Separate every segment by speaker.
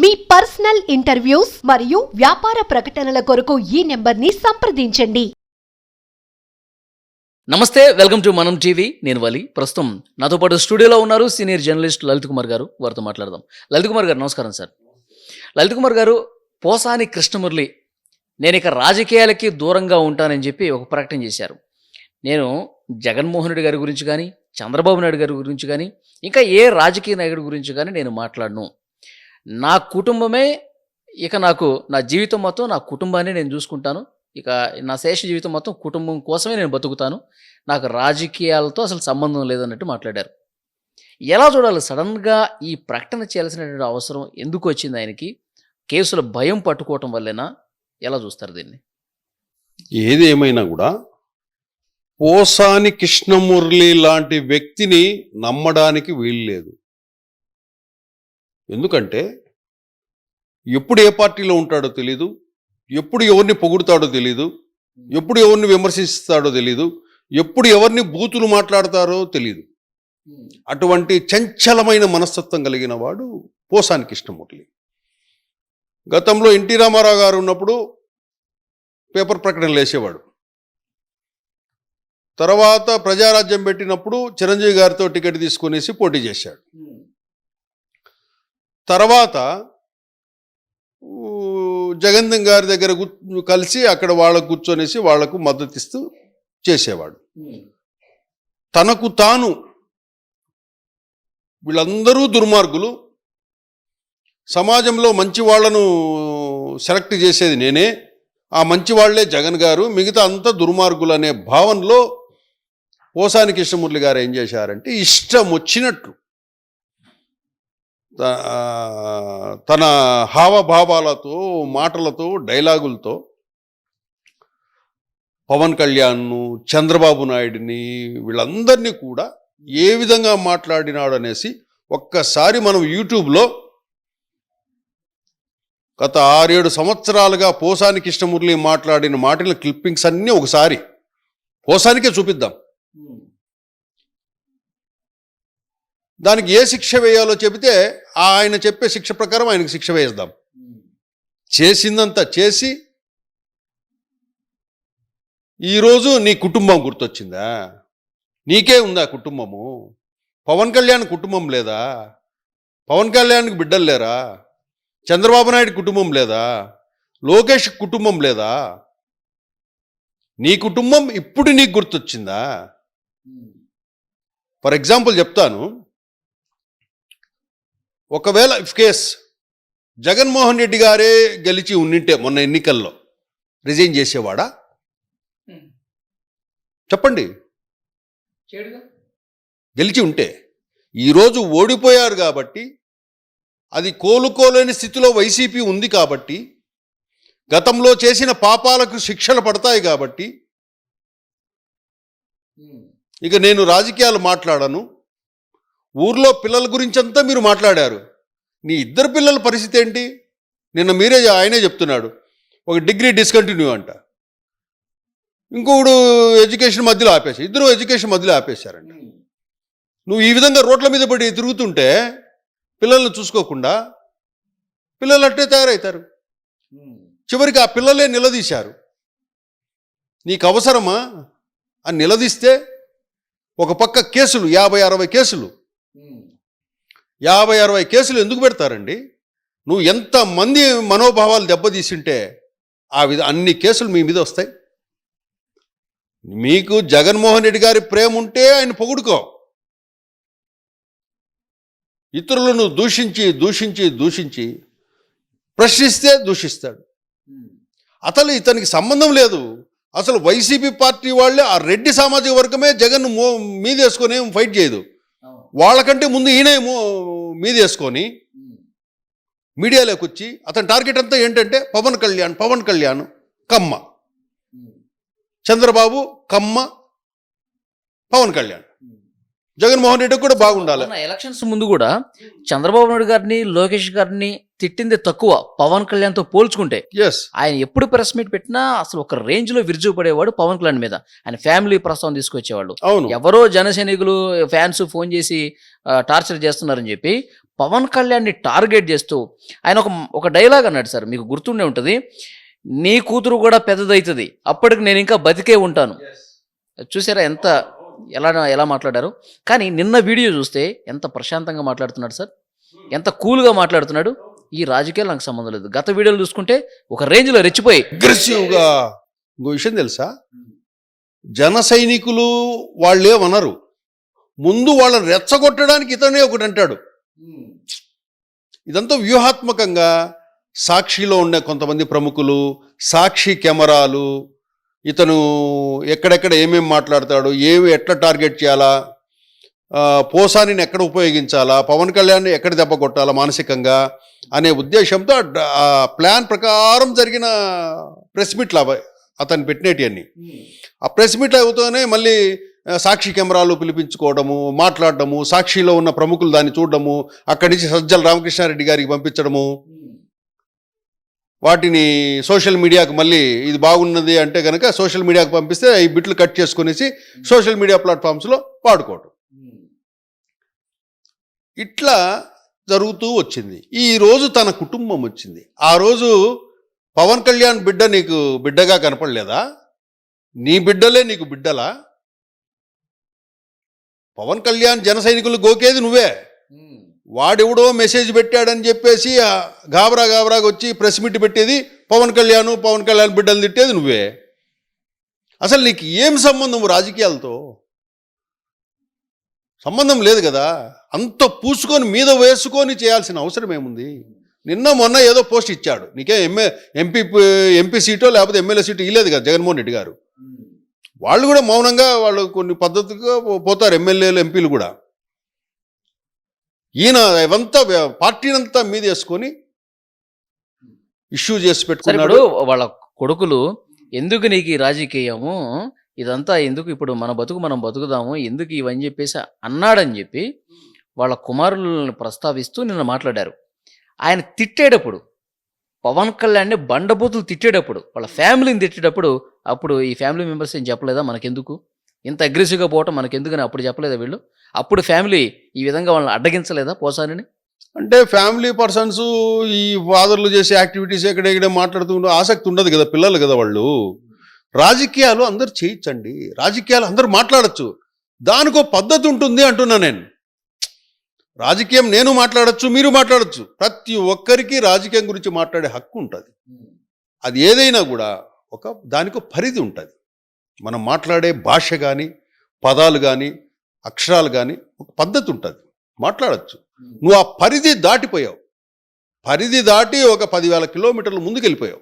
Speaker 1: మీ personal interviews మరియు వ్యాపార ప్రకటనల కొరకు ఈ నెంబర్ని సంప్రదించండి.
Speaker 2: నమస్తే వెల్కమ్ టు మనం టీవీ. నేను వలి. ప్రస్తుతం నాతో పాటు స్టూడియోలో ఉన్నారు సీనియర్ జర్నలిస్ట్ లలిత్ కుమార్ గారు. వారితో మాట్లాడదాం. లలిత్ కుమార్ గారు నమస్కారం సార్. లలిత్ కుమార్ గారు పోసాని కృష్ణమురళి నేను ఇక రాజకీయాలకి దూరంగా ఉంటానని చెప్పి ఒక ప్రకటన చేశారు. నేను జగన్మోహన్ రెడ్డి గారి గురించి కానీ చంద్రబాబు నాయుడు గారి గురించి కానీ ఇంకా ఏ రాజకీయ నాయకుడి గురించి కానీ నేను మాట్లాడను. నా కుటుంబమే ఇక నాకు నా జీవితం మొత్తం నా కుటుంబాన్ని నేను చూసుకుంటాను. ఇక నా శేష జీవితం మొత్తం కుటుంబం కోసమే నేను బతుకుతాను. నాకు రాజకీయాలతో అసలు సంబంధం లేదన్నట్టు మాట్లాడారు. ఎలా చూడాలి? సడన్గా ఈ ప్రకటన చేయాల్సినటువంటి అవసరం ఎందుకు వచ్చింది ఆయనకి? కేసుల భయం పట్టుకోవటం వల్లేనా? ఎలా చూస్తారు దీన్ని?
Speaker 3: ఏది ఏమైనా కూడా పోసాని కృష్ణమురళి లాంటి వ్యక్తిని నమ్మడానికి వీల్లేదు ఎందుకంటే ఎప్పుడు ఏ పార్టీలో ఉంటాడో తెలీదు ఎప్పుడు ఎవరిని పొగుడుతాడో తెలీదు ఎప్పుడు ఎవరిని విమర్శిస్తాడో తెలీదు ఎప్పుడు ఎవరిని బూతులు మాట్లాడతారో తెలీదు. అటువంటి చంచలమైన మనస్తత్వం కలిగిన వాడు పోసాని కృష్ణమురళి గతంలో ఎన్టీ రామారావు గారు ఉన్నప్పుడు పేపర్ ప్రకటనలు వేసేవాడు. తర్వాత ప్రజారాజ్యం పెట్టినప్పుడు చిరంజీవి గారితో టికెట్ తీసుకునేసి పోటీ చేశాడు. తర్వాత జగందం గారి దగ్గర కలిసి అక్కడ వాళ్ళకు కూర్చొనేసి వాళ్ళకు మద్దతిస్తూ చేసేవాడు. తనకు తాను వీళ్ళందరూ దుర్మార్గులు. సమాజంలో మంచి వాళ్ళను సెలెక్ట్ చేసేది నేనే. ఆ మంచి వాళ్ళే జగన్ గారు. మిగతా అంతా దుర్మార్గులు అనే భావనలో పోసాని కృష్ణమూర్తి గారు ఏం చేశారంటే ఇష్టం వచ్చినట్లు తన హావభావాలతో మాటలతో డైలాగులతో పవన్ కళ్యాణ్ను చంద్రబాబు నాయుడిని వీళ్ళందరినీ కూడా ఏ విధంగా మాట్లాడినాడు అనేసి ఒక్కసారి మనం యూట్యూబ్లో గత ఆరేడు సంవత్సరాలుగా పోసాని కృష్ణమురళి మాట్లాడిన మాటల క్లిప్పింగ్స్ అన్నీ ఒకసారి పోసానికే చూపిద్దాం. దానికి ఏ శిక్ష వేయాలో చెబితే ఆయన చెప్పే శిక్ష ప్రకారం ఆయనకు శిక్ష వేద్దాం చేసిందంతా చేసి ఈరోజు నీ కుటుంబం గుర్తొచ్చిందా? నీకే ఉందా కుటుంబము? పవన్ కళ్యాణ్ కుటుంబం లేదా? పవన్ కళ్యాణ్కి బిడ్డలు లేరా? చంద్రబాబు నాయుడు కుటుంబం లేదా? లోకేష్ కుటుంబం లేదా? నీ కుటుంబం ఇప్పుడు నీకు గుర్తొచ్చిందా? ఫర్ ఎగ్జాంపుల్ చెప్తాను. ఒకవేళ ఇఫ్ కేస్ జగన్మోహన్ రెడ్డి గారే గెలిచి ఉండింటే మొన్న ఎన్నికల్లో రిజైన్ చేసేవాడా? చెప్పండి. గెలిచి ఉంటే. ఈరోజు ఓడిపోయారు కాబట్టి అది కోలుకోలేని స్థితిలో వైసీపీ ఉంది కాబట్టి గతంలో చేసిన పాపాలకు శిక్షలు పడతాయి కాబట్టి ఇక నేను రాజకీయాలు మాట్లాడను. ఊర్లో పిల్లల గురించంతా మీరు మాట్లాడారు. నీ ఇద్దరు పిల్లల పరిస్థితి ఏంటి? నిన్న మీరే ఆయనే చెప్తున్నాడు. ఒక డిగ్రీ డిస్కంటిన్యూ అంట. ఇంకొకడు ఎడ్యుకేషన్ మధ్యలో ఆపేసి ఇద్దరు ఎడ్యుకేషన్ మధ్యలో ఆపేశారంట. నువ్వు ఈ విధంగా రోడ్ల మీద పడి తిరుగుతుంటే పిల్లల్ని చూసుకోకుండా పిల్లలు అట్టే తయారవుతారు. చివరికి ఆ పిల్లలే నిలదీశారు. నీకు అవసరమా? అని నిలదీస్తే ఒక పక్క కేసులు యాభై అరవై కేసులు యాభై అరవై కేసులు ఎందుకు పెడతారండి? నువ్వు ఎంతమంది మనోభావాలు దెబ్బతీసింటే ఆ విధ అన్ని కేసులు మీ మీద వస్తాయి. మీకు జగన్మోహన్ రెడ్డి గారి ప్రేమ ఉంటే ఆయన పొగుడుకో. ఇతరులను దూషించి దూషించి దూషించి ప్రశ్నిస్తే దూషిస్తాడు. అసలు ఇతనికి సంబంధం లేదు. అసలు వైసీపీ పార్టీ వాళ్ళే ఆ రెడ్డి సామాజిక వర్గమే జగన్ మో మీదేసుకొని ఫైట్ చేయదు. వాళ్ళకంటే ముందు ఈయన మీదేసుకొని మీడియాలోకి వచ్చి అతని టార్గెట్ అంతా ఏంటంటే పవన్ కళ్యాణ్ పవన్ కళ్యాణ్ కమ్మ. చంద్రబాబు కమ్మ పవన్ కళ్యాణ్. జగన్మోహన్ రెడ్డి కూడా బాగుండాలి.
Speaker 2: ఎలక్షన్స్ ముందు కూడా చంద్రబాబు నాయుడు గారిని లోకేష్ గారిని తిట్టింది తక్కువ. పవన్ కళ్యాణ్తో పోల్చుకుంటే
Speaker 3: ఎస్
Speaker 2: ఆయన ఎప్పుడు ప్రెస్ మీట్ పెట్టినా అసలు ఒక రేంజ్లో విరుచుకుపడేవాడు పవన్ కళ్యాణ్ మీద. ఆయన ఫ్యామిలీ ప్రస్తావన తీసుకొచ్చేవాళ్ళు.
Speaker 3: అవును.
Speaker 2: ఎవరో జన సైనికులు ఫ్యాన్స్ ఫోన్ చేసి టార్చర్ చేస్తున్నారని చెప్పి పవన్ కళ్యాణ్ని టార్గెట్ చేస్తూ ఆయన ఒక ఒక డైలాగ్ అన్నాడు సార్ మీకు గుర్తుండే ఉంటుంది. నీ కూతురు కూడా పెద్దదవుతుంది అప్పటికి నేను ఇంకా బతికే ఉంటాను. చూసారా ఎంత ఎలా ఎలా మాట్లాడారు? కానీ నిన్న వీడియో చూస్తే ఎంత ప్రశాంతంగా మాట్లాడుతున్నాడు సార్? ఎంత కూల్గా మాట్లాడుతున్నాడు? ఈ రాజకీయాలు నాకు సంబంధం లేదు. గత వీడియోలు చూసుకుంటే ఒక రేంజ్లో రెచ్చిపోయి.
Speaker 3: అగ్రెసివ్గా ఇంకో విషయం తెలుసా? జన సైనికులు వాళ్ళేమనరు ముందు వాళ్ళని రెచ్చగొట్టడానికి ఇతనే ఒకటి అంటాడు. ఇదంతా వ్యూహాత్మకంగా సాక్షిలో ఉండే కొంతమంది ప్రముఖులు సాక్షి కెమెరాలు ఇతను ఎక్కడెక్కడ ఏమేమి మాట్లాడతాడు ఏమి ఎట్లా టార్గెట్ చేయాలా పోసానిని ఎక్కడ ఉపయోగించాలా పవన్ కళ్యాణ్ ఎక్కడ దెబ్బ కొట్టాలా మానసికంగా అనే ఉద్దేశంతో ఆ ప్లాన్ ప్రకారం జరిగిన ప్రెస్ మీట్లు అవి అతను పెట్టినటివన్ని. ఆ ప్రెస్ మీట్ అవుతూనే మళ్ళీ సాక్షి కెమెరాలు పిలిపించుకోవడము మాట్లాడడము సాక్షిలో ఉన్న ప్రముఖులు దాన్ని చూడడము అక్కడి నుంచి సజ్జల రామకృష్ణారెడ్డి గారికి పంపించడము వాటిని సోషల్ మీడియాకు మళ్ళీ ఇది బాగున్నది అంటే కనుక సోషల్ మీడియాకు పంపిస్తే ఈ బిట్లు కట్ చేసుకునేసి సోషల్ మీడియా ప్లాట్ఫామ్స్లో వాడుకోవటం. ఇట్లా జరుగుతూ వచ్చింది. ఈ రోజు తన కుటుంబం వచ్చింది. ఆ రోజు పవన్ కళ్యాణ్ బిడ్డ నీకు బిడ్డగా కనపడలేదా? నీ బిడ్డలే నీకు బిడ్డలా? పవన్ కళ్యాణ్ జన సైనికులు గోకేది నువ్వే. వాడెవడో మెసేజ్ పెట్టాడని చెప్పేసి గాబరా గాబరాగా వచ్చి ప్రెస్ మీట్ పెట్టేది పవన్ కళ్యాణ్ పవన్ కళ్యాణ్ బిడ్డలు తిట్టేది నువ్వే. అసలు నీకు ఏం సంబంధం రాజకీయాలతో? సంబంధం లేదు కదా. అంత పూసుకొని మీద వేసుకొని చేయాల్సిన అవసరం ఏముంది? నిన్న మొన్న ఏదో పోస్ట్ ఇచ్చాడు. నీకే ఎంఏ ఎంపీ ఎంపీ సీటో లేకపోతే ఎమ్మెల్యే సీటు ఇవ్వలేదు కదా జగన్మోహన్ రెడ్డి గారు. వాళ్ళు కూడా మౌనంగా వాళ్ళు కొన్ని పద్ధతిగా పోతారు ఎమ్మెల్యేలు ఎంపీలు కూడా. ఈయన ఇవంతా పార్టీనంతా మీద వేసుకొని ఇష్యూ చేసి పెట్టుకున్నాడు.
Speaker 2: వాళ్ళ కొడుకులు ఎందుకు నీకు ఈ రాజకీయము? ఇదంతా ఎందుకు ఇప్పుడు మన బతుకు మనం బతుకుదాము? ఎందుకు ఇవని చెప్పేసి అన్నాడని చెప్పి వాళ్ళ కుమారులను ప్రస్తావిస్తూ నిన్న మాట్లాడారు. ఆయన తిట్టేటప్పుడు పవన్ కళ్యాణ్ని బండబూతులు తిట్టేటప్పుడు వాళ్ళ ఫ్యామిలీని తిట్టేటప్పుడు అప్పుడు ఈ ఫ్యామిలీ మెంబర్స్ ఏం చెప్పలేదా మనకెందుకు? ఇంత అగ్రెసివ్గా పోవటం మనకెందుకని అప్పుడు చెప్పలేదా వీళ్ళు? అప్పుడు ఫ్యామిలీ ఈ విధంగా వాళ్ళని అడ్డగించలేదా పోసానని?
Speaker 3: అంటే ఫ్యామిలీ పర్సన్స్ ఈ ఫాదర్లు చేసే యాక్టివిటీస్ ఎక్కడెక్కడ మాట్లాడుతూ ఉండే ఆసక్తి ఉండదు కదా పిల్లలు కదా వాళ్ళు. రాజకీయాలు అందరు చేయొచ్చండి. రాజకీయాలు అందరూ మాట్లాడచ్చు. దానికో పద్ధతి ఉంటుంది అంటున్నా నేను. రాజకీయం నేను మాట్లాడచ్చు మీరు మాట్లాడచ్చు. ప్రతి ఒక్కరికి రాజకీయం గురించి మాట్లాడే హక్కు ఉంటుంది. అది ఏదైనా కూడా ఒక దానికి పరిధి ఉంటుంది. మనం మాట్లాడే భాష కానీ పదాలు కానీ అక్షరాలు కానీ ఒక పద్ధతి ఉంటుంది. మాట్లాడచ్చు. నువ్వు ఆ పరిధి దాటిపోయావు. పరిధి దాటి ఒక పదివేల కిలోమీటర్లు ముందుకెళ్ళిపోయావు.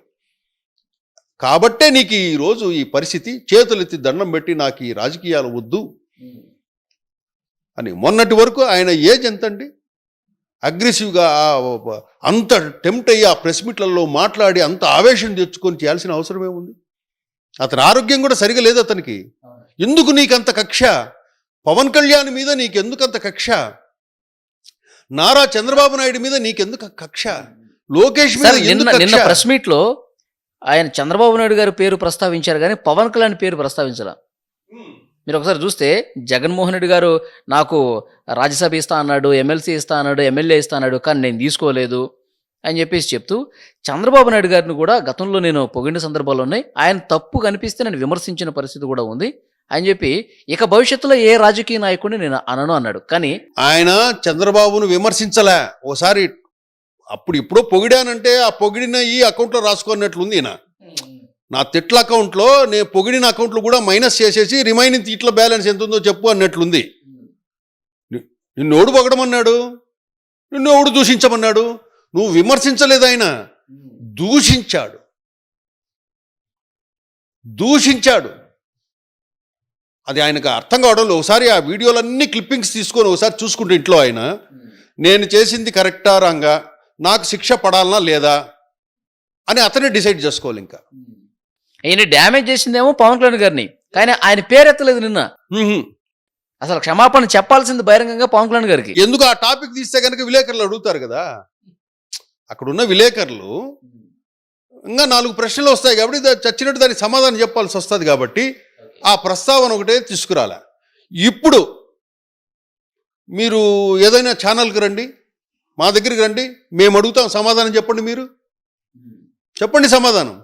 Speaker 3: కాబట్టే నీకు ఈ రోజు ఈ పరిస్థితి చేతులెత్తి దండం పెట్టి నాకు ఈ రాజకీయాలు వద్దు. అని మొన్నటి వరకు ఆయన ఏజ్ ఎంత అండి అగ్రెసివ్గా అంత టెంప్ట్ అయ్యి ఆ ప్రెస్ మీట్లలో మాట్లాడి అంత ఆవేశం తెచ్చుకొని చేయాల్సిన అవసరమే ఉంది అతని ఆరోగ్యం కూడా సరిగా లేదు అతనికి. ఎందుకు నీకంత కక్ష? పవన్ కళ్యాణ్ మీద నీకెందుకు అంత కక్ష? నారా చంద్రబాబు నాయుడు మీద నీకెందుకు కక్ష? లోకేష్ మీద
Speaker 2: నిన్న? ప్రెస్ మీట్లో ఆయన చంద్రబాబు నాయుడు గారి పేరు ప్రస్తావించారు కానీ పవన్ కళ్యాణ్ పేరు ప్రస్తావించాల. మీరు ఒకసారి చూస్తే జగన్మోహన్ రెడ్డి గారు నాకు రాజ్యసభ ఇస్తా అన్నాడు ఎమ్మెల్సీ ఇస్తా అన్నాడు ఎమ్మెల్యే ఇస్తా అన్నాడు కానీ నేను తీసుకోలేదు. అని చెప్పేసి చెప్తూ చంద్రబాబు నాయుడు గారిని కూడా గతంలో నేను పొగిడిన సందర్భాలు ఉన్నాయి. ఆయన తప్పు కనిపిస్తే నేను విమర్శించిన పరిస్థితి కూడా ఉంది. అని చెప్పి ఇక భవిష్యత్తులో ఏ రాజకీయ నాయకుడిని నేను అనను అన్నాడు. కానీ
Speaker 3: ఆయన చంద్రబాబును విమర్శించలే. ఓసారి అప్పుడు ఇప్పుడు పొగిడానంటే ఆ పొగిడిన ఈ అకౌంట్లో రాసుకున్నట్లుంది ఈయన. నా తిట్ల అకౌంట్లో నేను పొగిడిన అకౌంట్లు కూడా మైనస్ చేసేసి రిమైనింగ్ తిట్ల బ్యాలెన్స్ ఎంత ఉందో చెప్పు అన్నట్లుంది. నిన్నోడు నిన్ను పొగడమన్నాడు. నిన్ను ఎవడు దూషించమన్నాడు. నువ్వు విమర్శించలేదు ఆయన. దూషించాడు. దూషించాడు. అది ఆయనకు అర్థం కావడం లేదు. ఒకసారి ఆ వీడియోలన్నీ క్లిప్పింగ్స్ తీసుకొని ఒకసారి చూసుకుంటే ఇంట్లో ఆయన నేను చేసింది కరెక్టా రాంగా? నాకు శిక్ష పడాలనా లేదా? అని అతనే డిసైడ్ చేసుకోవాలి ఇంకా.
Speaker 2: ఈయన డ్యామేజ్ చేసిందేమో పవన్ కళ్యాణ్ గారిని. కానీ ఆయన పేరు ఎత్తలేదు నిన్న. అసలు క్షమాపణ చెప్పాల్సింది బహిరంగంగా పవన్ కళ్యాణ్ గారికి.
Speaker 3: ఎందుకు ఆ టాపిక్ తీస్తే కనుక విలేకరులు అడుగుతారు కదా? అక్కడున్న విలేకరులు ఇంకా నాలుగు ప్రశ్నలు వస్తాయి కాబట్టి చచ్చినట్టు దానికి సమాధానం చెప్పాల్సి వస్తుంది కాబట్టి ఆ ప్రస్తావన ఒకటే తీసుకురాలే. ఇప్పుడు మీరు ఏదైనా ఛానల్కి రండి మా దగ్గరికి రండి మేము అడుగుతాం సమాధానం చెప్పండి మీరు. చెప్పండి సమాధానం.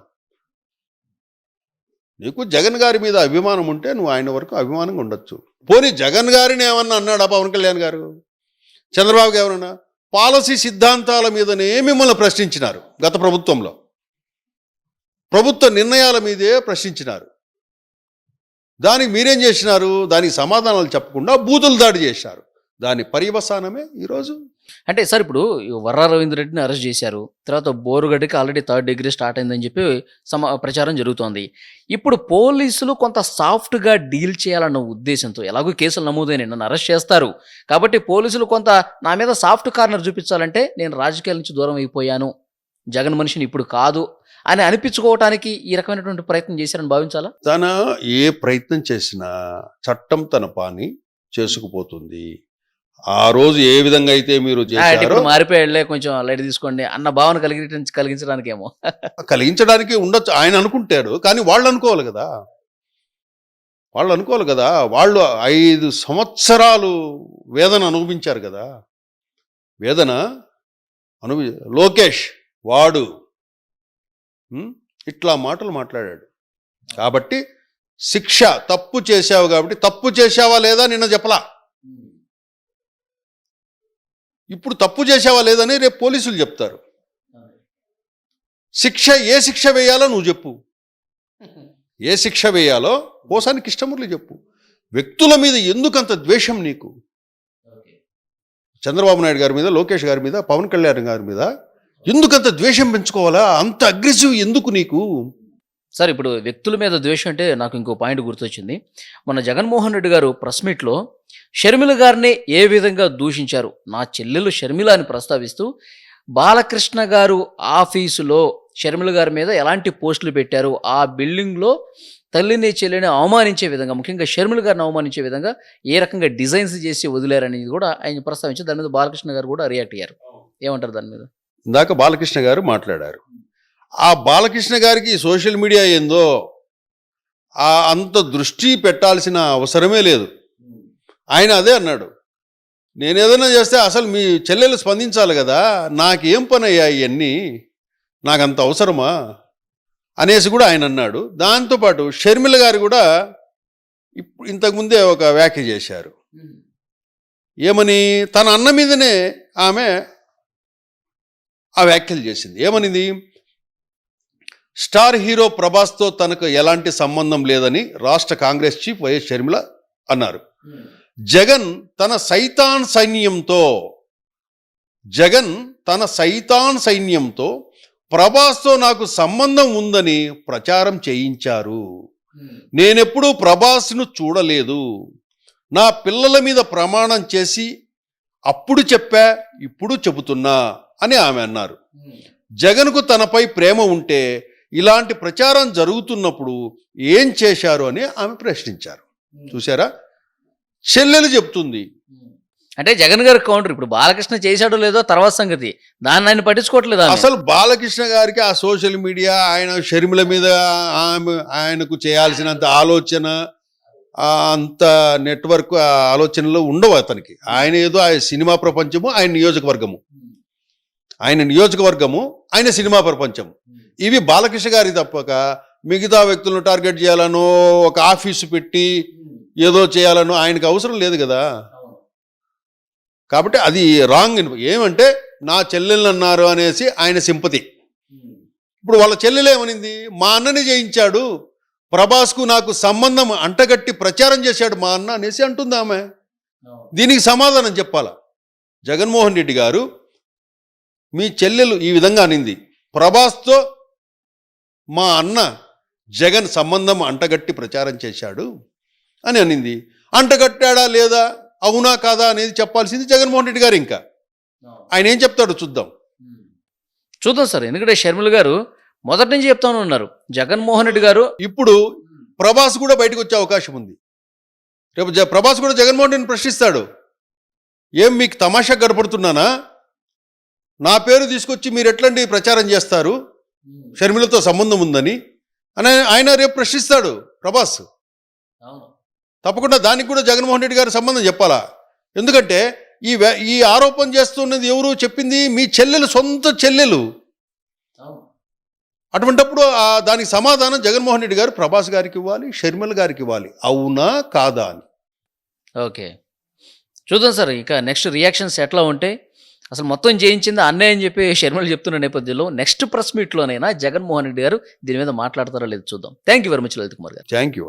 Speaker 3: నీకు జగన్ గారి మీద అభిమానం ఉంటే నువ్వు ఆయన వరకు అభిమానంగా ఉండొచ్చు. పోనీ జగన్ గారిని ఏమన్నా అన్నాడా పవన్ కళ్యాణ్ గారు? చంద్రబాబు గారు ఏమన్నా పాలసీ సిద్ధాంతాల మీదనే మిమ్మల్ని ప్రశ్నించినారు గత ప్రభుత్వంలో. ప్రభుత్వ నిర్ణయాల మీదే ప్రశ్నించినారు. దానికి మీరేం చేసినారు? దానికి సమాధానాలు చెప్పకుండా బూతులు దాడి చేశారు. దాని పర్యవసానమే ఈరోజు
Speaker 2: అంటే సార్ ఇప్పుడు ఈ వర్రా రవీంద్ర రెడ్డిని అరెస్ట్ చేశారు. తర్వాత బోరుగడ్డికి ఆల్రెడీ థర్డ్ డిగ్రీ స్టార్ట్ అయిందని చెప్పి సమా ప్రచారం జరుగుతోంది. ఇప్పుడు పోలీసులు కొంత సాఫ్ట్గా డీల్ చేయాలన్న ఉద్దేశంతో ఎలాగో కేసులు నమోదైన నన్ను అరెస్ట్ చేస్తారు. కాబట్టి పోలీసులు కొంత నా మీద సాఫ్ట్ కార్నర్ చూపించాలంటే నేను రాజకీయాల నుంచి దూరం అయిపోయాను. జగన్ మనిషిని ఇప్పుడు కాదు అని అనిపించుకోవటానికి ఈ రకమైనటువంటి ప్రయత్నం చేశారని భావించాలా?
Speaker 3: తన ఏ ప్రయత్నం చేసినా చట్టం తన పాని చేసుకుపోతుంది. ఆ రోజు ఏ విధంగా అయితే మీరు
Speaker 2: ఇప్పుడు మారిపోయాడులే కొంచెం లైట్ తీసుకోండి అన్న భావన కలిగి కలిగించడానికేమో.
Speaker 3: కలిగించడానికి ఉండొచ్చు ఆయన అనుకుంటాడు కానీ వాళ్ళు అనుకోవాలి కదా. వాళ్ళు అనుకోవాలి కదా వాళ్ళు ఐదు సంవత్సరాలు వేదన అనుభవించారు కదా. వేదన అనుభవి లోకేష్ వాడు? ఇట్లా మాటలు మాట్లాడాడు. కాబట్టి శిక్ష తప్పు చేశావు కాబట్టి తప్పు చేశావా లేదా నిన్న చెప్పలా? ఇప్పుడు తప్పు చేసావా లేదని రేపు పోలీసులు చెప్తారు. శిక్ష ఏ శిక్ష వేయాలో నువ్వు చెప్పు. ఏ శిక్ష వేయాలో కోసానికి ఇష్టములు చెప్పు. వ్యక్తుల మీద ఎందుకంత ద్వేషం నీకు? చంద్రబాబు నాయుడు గారి మీద లోకేష్ గారి మీద పవన్ కళ్యాణ్ గారి మీద ఎందుకంత ద్వేషం పెంచుకోవాలా? అంత అగ్రెసివ్ ఎందుకు నీకు?
Speaker 2: సార్ ఇప్పుడు వ్యక్తుల మీద ద్వేషం అంటే నాకు ఇంకో పాయింట్ గుర్తొచ్చింది. మన జగన్మోహన్ రెడ్డి గారు ప్రెస్ మీట్లో షర్మిల గారిని ఏ విధంగా దూషించారు? నా చెల్లెలు షర్మిల అని ప్రస్తావిస్తూ బాలకృష్ణ గారు ఆఫీసులో షర్మిల గారి మీద ఎలాంటి పోస్టులు పెట్టారు? ఆ బిల్డింగ్లో తల్లిని చెల్లిని అవమానించే విధంగా ముఖ్యంగా షర్మిల గారిని అవమానించే విధంగా ఏ రకంగా డిజైన్స్ చేసి వదిలేరనేది కూడా ఆయన ప్రస్తావించి దాని మీద బాలకృష్ణ గారు కూడా రియాక్ట్ అయ్యారు. ఏమంటారు దాని మీద?
Speaker 3: ఇందాక బాలకృష్ణ గారు మాట్లాడారు. ఆ బాలకృష్ణ గారికి సోషల్ మీడియా ఏందో ఆ అంత దృష్టి పెట్టాల్సిన అవసరమే లేదు. ఆయన అదే అన్నాడు. నేను ఏదైనా చేస్తే అసలు మీ చెల్లెలు స్పందించాలి కదా నాకేం పని అయ్యా ఇవన్నీ నాకంత అవసరమా? అనేసి కూడా ఆయన అన్నాడు. దాంతోపాటు షర్మిల గారు కూడా ఇప్పుడు ఇంతకుముందే ఒక వ్యాఖ్య చేశారు. ఏమని? తన అన్న మీదనే ఆమె ఆ వ్యాఖ్యలు చేసింది. ఏమనింది? స్టార్ హీరో ప్రభాస్తో తనకు ఎలాంటి సంబంధం లేదని రాష్ట్ర కాంగ్రెస్ చీఫ్ వైఎస్ షర్మిల అన్నారు. జగన్ తన సైతాన్ సైన్యంతో జగన్ తన సైతాన్ సైన్యంతో ప్రభాస్తో నాకు సంబంధం ఉందని ప్రచారం చేయించారు. నేనెప్పుడూ ప్రభాస్ను చూడలేదు. నా పిల్లల మీద ప్రమాణం చేసి అప్పుడు చెప్పా ఇప్పుడు చెబుతున్నా అని ఆమె అన్నారు. జగన్కు తనపై ప్రేమ ఉంటే ఇలాంటి ప్రచారం జరుగుతున్నప్పుడు ఏం చేశారు అని ఆమె ప్రశ్నించారు. చూసారా చెల్లెలు చెప్తుంది.
Speaker 2: అంటే జగన్ గారి కౌంటర్ ఇప్పుడు బాలకృష్ణ చేశాడో లేదో తర్వాత సంగతి. దాన్ని ఆయన పట్టించుకోవట్లేదు.
Speaker 3: అసలు బాలకృష్ణ గారికి ఆ సోషల్ మీడియా ఆయన షర్మిల మీద ఆమె ఆయనకు చేయాల్సినంత ఆలోచన అంత నెట్వర్క్ ఆలోచనలు ఉండవు అతనికి. ఆయన ఏదో ఆయన సినిమా ప్రపంచము ఆయన నియోజకవర్గము. ఆయన నియోజకవర్గము ఆయన సినిమా ప్రపంచం ఇవి బాలకృష్ణ గారి తప్పక మిగతా వ్యక్తులను టార్గెట్ చేయాలనో ఒక ఆఫీసు పెట్టి ఏదో చేయాలనో ఆయనకు అవసరం లేదు కదా. కాబట్టి అది రాంగ్ ఏమంటే నా చెల్లెళ్ళు అన్నారు అనేసి ఆయన సింపతి. ఇప్పుడు వాళ్ళ చెల్లెలు ఏమనింది? మా అన్నని జయించాడు. ప్రభాస్కు నాకు సంబంధం అంటగట్టి ప్రచారం చేశాడు మా అన్న అనేసి అంటుంది ఆమె. దీనికి సమాధానం చెప్పాలా? జగన్మోహన్ రెడ్డి గారు మీ చెల్లెలు ఈ విధంగా అనింది. ప్రభాస్తో మా అన్న జగన్ సంబంధం అంటగట్టి ప్రచారం చేశాడు. అని అనింది. అంటగట్టాడా లేదా? అవునా కాదా అనేది చెప్పాల్సింది జగన్మోహన్ రెడ్డి గారు ఇంకా. ఆయన ఏం చెప్తాడో చూద్దాం.
Speaker 2: చూద్దాం సార్ ఎందుకంటే షర్మిల గారు మొదటి నుంచి చెప్తాను ఉన్నారు. జగన్మోహన్ రెడ్డి గారు
Speaker 3: ఇప్పుడు ప్రభాస్ కూడా బయటకు వచ్చే అవకాశం ఉంది. రేపు జ- ప్రభాస్ కూడా జగన్మోహన్ రెడ్డిని ప్రశ్నిస్తాడు. ఏం మీకు తమాషా గడపడుతున్నానా? నా పేరు తీసుకొచ్చి మీరు ఎట్లండి ప్రచారం చేస్తారు? షర్మిలతో సంబంధం ఉందని. అని ఆయన రేపు ప్రశ్నిస్తాడు ప్రభాస్. తప్పకుండా దానికి కూడా జగన్మోహన్ రెడ్డి గారి సంబంధం చెప్పాలా? ఎందుకంటే ఈ ఈ ఆరోపణ చేస్తున్నది ఎవరు చెప్పింది? మీ చెల్లెలు సొంత చెల్లెలు. అటువంటప్పుడు దానికి సమాధానం జగన్మోహన్ రెడ్డి గారు ప్రభాస్ గారికి ఇవ్వాలి షర్మిల గారికి ఇవ్వాలి. అవునా కాదా అని.
Speaker 2: ఓకే. చూద్దాం సార్ ఇక నెక్స్ట్ రియాక్షన్స్ ఎట్లా ఉంటే అసలు మొత్తం చేయించింది అన్నయ్య అని చెప్పి షర్మిల చెప్తున్న నేపథ్యంలో నెక్స్ట్ ప్రెస్ మీట్లోనైనా జగన్మోహన్ రెడ్డి గారు దీని మీద మాట్లాడతారో లేదో చూద్దాం. Thank you very much Lalit Kumar గారు.
Speaker 3: Thank you